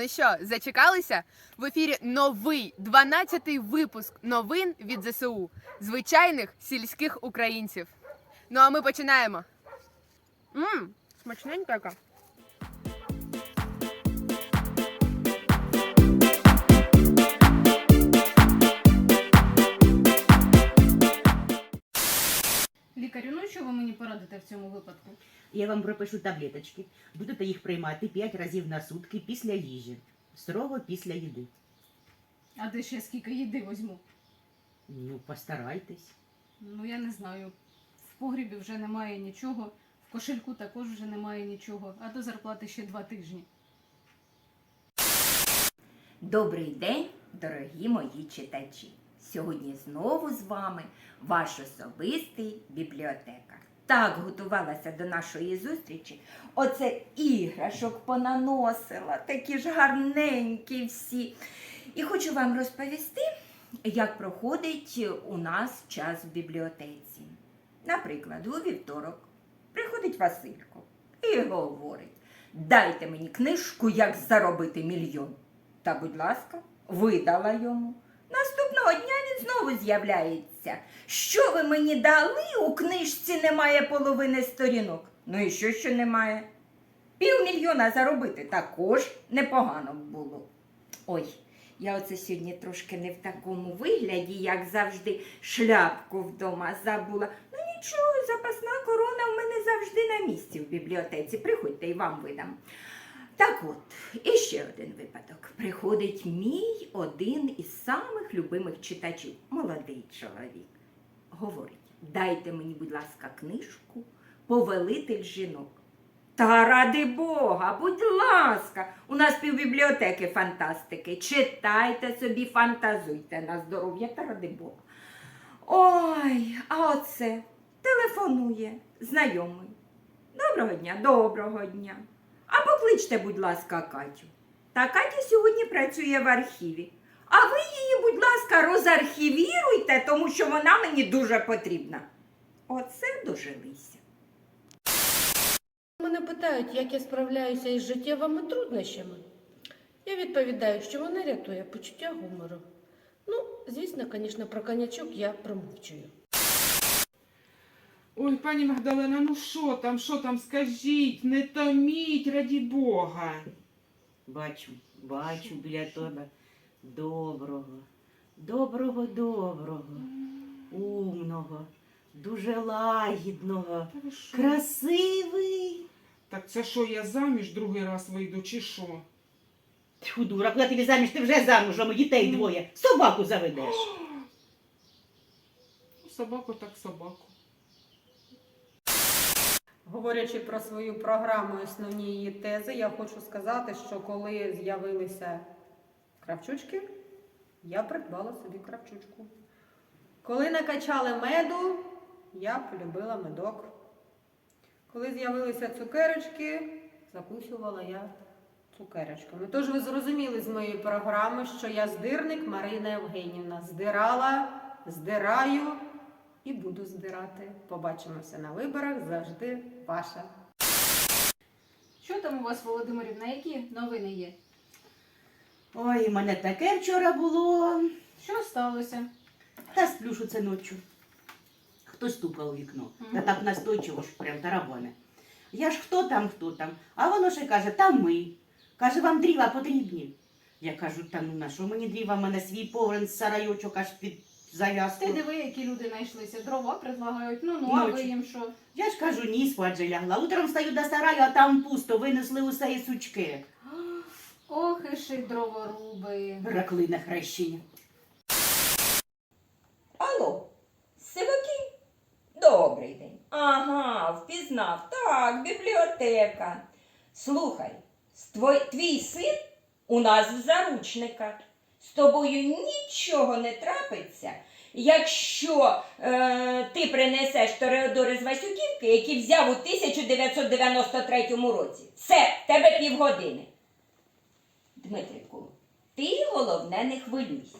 Ну що, зачекалися? В ефірі новий 12-й випуск новин від ЗСУ звичайних сільських українців. Ну а ми починаємо. Мм, смачненька. Лікарю, ну що ви мені порадите в цьому випадку? Я вам пропишу таблеточки. Будете їх приймати 5 разів на сутки після їжі. Строго після їди. А де ще скільки їди візьму? Ну, постарайтесь. Ну я не знаю. В погрібі вже немає нічого, в кошельку також вже немає нічого, а до зарплати ще два тижні. Добрий день, дорогі мої читачі! Сьогодні знову з вами ваш особистий бібліотекар. Так готувалася до нашої зустрічі. Оце іграшок понаносила, такі ж гарненькі всі. І хочу вам розповісти, як проходить у нас час в бібліотеці. Наприклад, у вівторок приходить Василько і говорить: дайте мені книжку, як заробити мільйон. Та, будь ласка, видала йому. Наступного дня він знову з'являється. Що ви мені дали? У книжці немає половини сторінок. Ну і що, що немає? Півмільйона заробити також непогано було. Ой, я оце сьогодні трошки не в такому вигляді, як завжди, шляпку вдома забула. Ну нічого, запасна корона в мене завжди на місці в бібліотеці. Приходьте і вам видам. Так от, і ще один випадок. Приходить мій один із самих любимих читачів, молодий чоловік. Говорить: дайте мені, будь ласка, книжку Повелитель жінок. Та ради Бога, будь ласка, у нас півбібліотеки фантастики. Читайте собі, фантазуйте на здоров'я та ради Бога. Ой, а оце телефонує знайомий. Доброго дня, доброго дня. А покличте, будь ласка, Катю. Та Катя сьогодні працює в архіві. А ви її, будь ласка, розархівіруйте, тому що вона мені дуже потрібна. Оце дожилися. Мене питають, як я справляюся із життєвими труднощами. Я відповідаю, що мене рятує почуття гумору. Ну, звісно, звісно, про конячок я промовчую. Ой, пані Магдалена, ну що там, що там, скажіть, не томіть, раді Бога. Бачу, бачу біля тебе доброго, доброго, доброго, умного, дуже лагідного, Та ви що? красивий. Так це що, я заміж другий раз вийду, чи що? Тьфу, дура, коли тобі заміж, ти вже замужем, дітей двоє. Собаку заведеш. Ну, Собаку так собаку. Говорячи про свою програму, основні її тези, я хочу сказати, що коли з'явилися кравчучки, я придбала собі кравчучку. Коли накачали меду, я полюбила медок. Коли з'явилися цукерочки, закусувала я цукерочками. Тож ви зрозуміли з моєї програми, що я здирник Марина Євгенівна. Здирала, здираю і буду здирати. Побачимося на виборах. Завжди ваша. Що там у вас, Володимирівна, які новини є? Ой, у мене таке вчора було. Що сталося? Та сплю ж оце ночі. Хтось стукав у вікно. Та так настойчиво ж прям тарабане. Я ж хто там, хто там? А воно ще каже, там ми. Каже, вам дріва потрібні. Я кажу, та ну на що мені дріва? В мене свій повен сарайочок аж під зав'язку. Ти диви, які люди знайшлися. Дрова предлагають. Ну ну, а ви Ночі. їм що? Я ж кажу, ні, спать же лягла. Утром встаю до сараю, а там пусто, винесли усе і сучки. Ох, і і дроворуби. Раклине хрещення. Алло, Сиваки? Добрий день. Ага, впізнав. Так, бібліотека. Слухай, твій син у нас в заручниках. З тобою нічого не трапиться, якщо е, ти принесеш Тореодори з Васюківки, який взяв у 1993 році. Все, тебе півгодини. Дмитрику, ти головне не хвилюйся.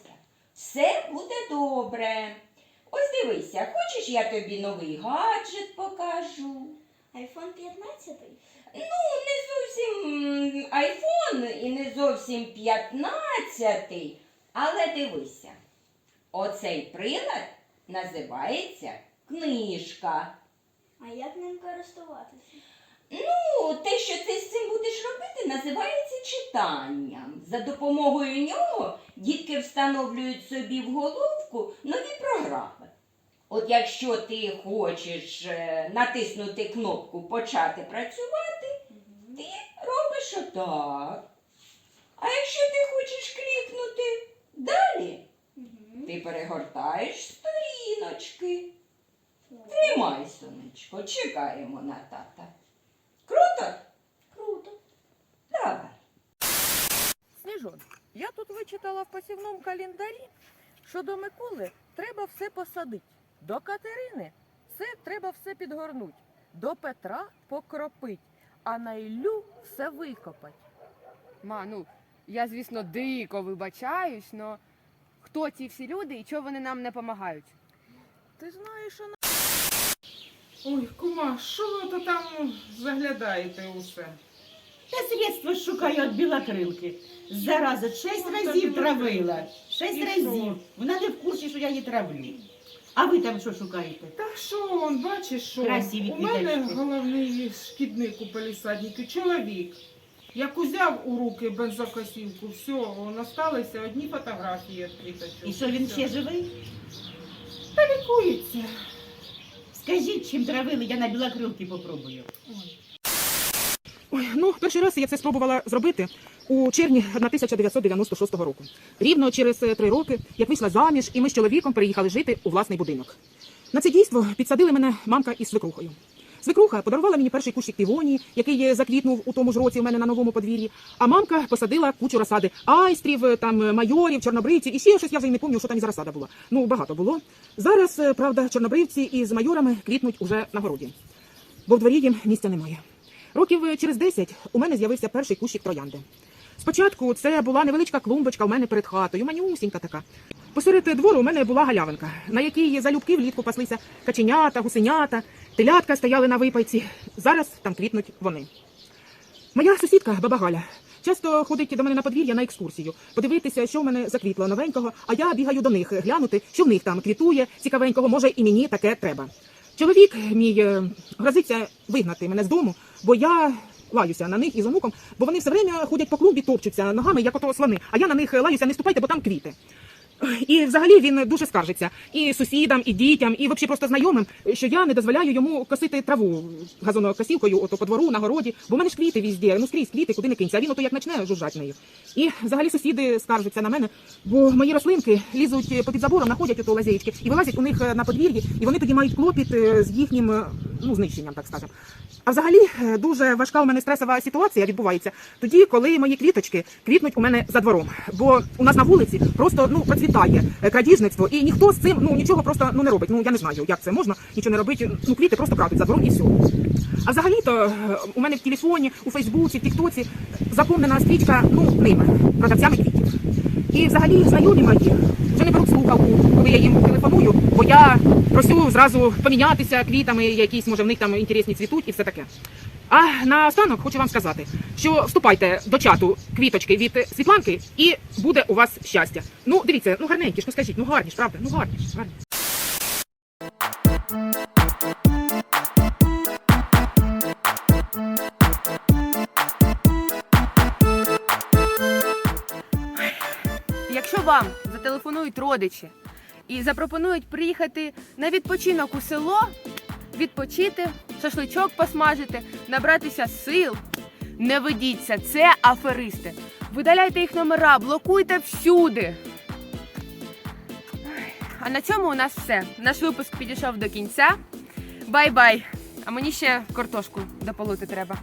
Все буде добре. Ось дивися, хочеш я тобі новий гаджет покажу? Айфон 15? Ну, не зовсім айфон і не зовсім. зовсім п'ятнадцятий, але дивися, оцей прилад називається книжка. А як ним користуватися? Ну, те, що ти з цим будеш робити, називається читанням. За допомогою нього дітки встановлюють собі в головку нові програми. От якщо ти хочеш е, натиснути кнопку Почати працювати, ти отак. А якщо ти хочеш клікнути далі, ти перегортаєш сторіночки. Тримай, сонечко, чекаємо на тата. Круто? Круто. Давай. Сніжон, я тут вичитала в посівному календарі, що до Миколи треба все посадити. До Катерини це треба все підгорнуть. До Петра покропить, а на Іллю все викопать. Ма, ну я, звісно, дико вибачаюсь, но хто ці всі люди і чого вони нам не допомагають? Ти знаєш, що Ой, кума, що ви то там заглядаєте усе? Та средства шукаю від білокрилки. Зараза, шесть разів травила. Шесть І разів. Вона не в курсі, що я її травлю. А ви там що шукаєте? Та що он, бачиш, що Красиві у мене квіточки. головний шкідник у палісаднику чоловік. Як узяв у руки бензокосівку, все, он осталися одні фотографії від квіточок. І що він Все. ще живий? лікується? Скажіть, чим травили, я на білокрилки попробую. Ой, ну, перший раз я це спробувала зробити у червні 1996 року. Рівно через е, три роки, як вийшла заміж, і ми з чоловіком переїхали жити у власний будинок. На це дійство підсадили мене мамка із свекрухою. Свекруха подарувала мені перший кущик півонії, який е, заквітнув у тому ж році у мене на новому подвір'ї. А мамка посадила кучу розсади айстрів, е, там майорів, чорнобривців і ще щось я вже не пам'ятаю, що там і за розсада була. Ну багато було. Зараз, правда, чорнобривці із майорами квітнуть уже на городі, бо в дворі їм місця немає. Років е, через 10 у мене з'явився перший кущик троянди. Спочатку це була невеличка клумбочка у мене перед хатою, манюсінька така. Посеред двору у мене була галявинка, на якій залюбки влітку паслися каченята, гусенята, телятка стояли на випайці. Зараз там квітнуть вони. Моя сусідка, баба Галя, часто ходить до мене на подвір'я на екскурсію, подивитися, що в мене заквітло новенького, а я бігаю до них глянути, що в них там квітує цікавенького, може і мені таке треба. Чоловік мій е, грозиться вигнати мене з дому, бо я лаюся на них із онуком, бо вони все время ходять по клумбі, топчуться ногами, як ото слони. А я на них лаюся, не ступайте, бо там квіти. І взагалі він дуже скаржиться і сусідам, і дітям, і взагалі просто знайомим, що я не дозволяю йому косити траву газонокосілкою, ото по двору, на городі, бо в мене ж квіти візді, ну скрізь квіти, куди не кинься. А він ото як почне жужжать нею. І взагалі сусіди скаржаться на мене, бо мої рослинки лізуть попід забором, находять ото лазеєчки і вилазять у них е, на подвір'ї, і вони тоді мають клопіт е, з їхнім е, ну, знищенням, так скажемо. А взагалі дуже важка у мене стресова ситуація відбувається тоді, коли мої квіточки квітнуть у мене за двором. Бо у нас на вулиці просто ну процвітає е, крадіжництво, і ніхто з цим ну нічого просто ну не робить. Ну я не знаю, як це можна нічого не робити. Ну квіти просто крадуть за двором і все. А взагалі-то е, у мене в телефоні, у Фейсбуці, в Тіктоці заповнена стрічка ну ними, продавцями квітів. І взагалі знайомі мої вже не беруть слухавку, коли я їм телефоную, бо я просю зразу помінятися квітами, якісь може в них там інтересні цвітуть і все таке. А наостанок хочу вам сказати, що вступайте до чату квіточки від Світланки, і буде у вас щастя. Ну дивіться, ну гарненькі ж, ну скажіть, ну гарні ж, правда? Ну гарні ж, гарні. Якщо вам зателефонують родичі і запропонують приїхати на відпочинок у село, відпочити, шашличок посмажити, набратися сил, не ведіться, це аферисти. Видаляйте їх номера, блокуйте всюди. А на цьому у нас все. Наш випуск підійшов до кінця. Бай-бай! А мені ще картошку дополоти треба.